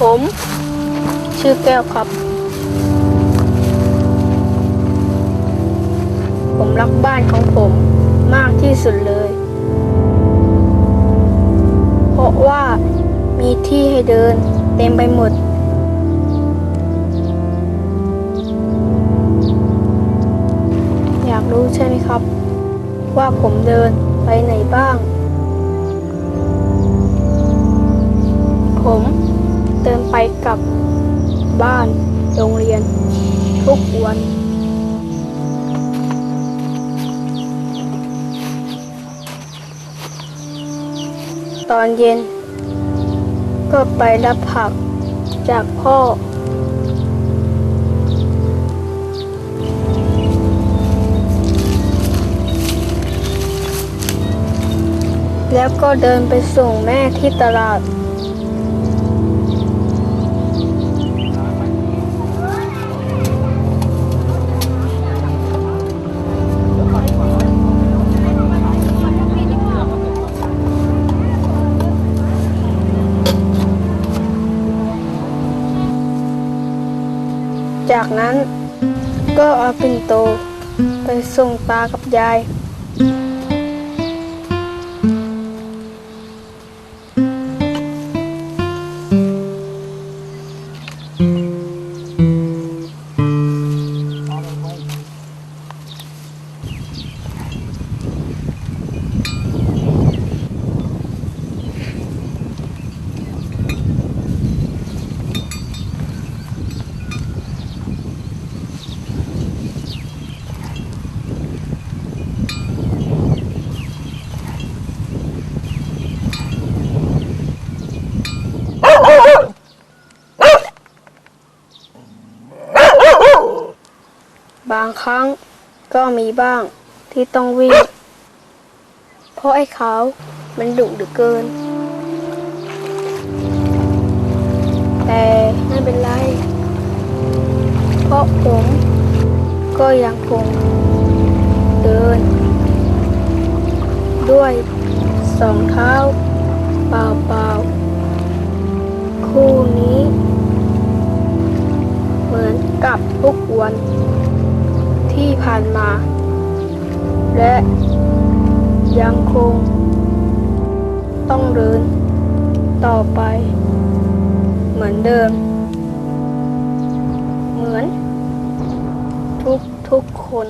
ผม ชื่อแก้วครับ ผมรักบ้านของผมมากที่สุดเลย เพราะว่ามีที่ให้เดินเต็มไปหมด อยากรู้ใช่ไหมครับ ว่าผมเดินไปไหนบ้าง ผม เดินไปกับบ้านโรงเรียน ทุกวัน ตอนเย็น ก็ไปรับผักจากพ่อ แล้วก็เดินไปส่งแม่ที่ตลาด จากนั้นก็เอาปิ่นโต ไปส่งตากับยาย บางครั้งก็มีบ้างที่ต้องวิ่ง เพราะไอ้ขาวมันดุเหลือเกิน แต่ไม่เป็นไร เพราะผมก็ยังคงเดิน ด้วยสองเท้าเปล่าๆคู่นี้ เหมือนกับทุกวัน ผ่านมา และยังคง ต้องเดิน ต่อไป เหมือนเดิม เหมือน ทุกทุกคน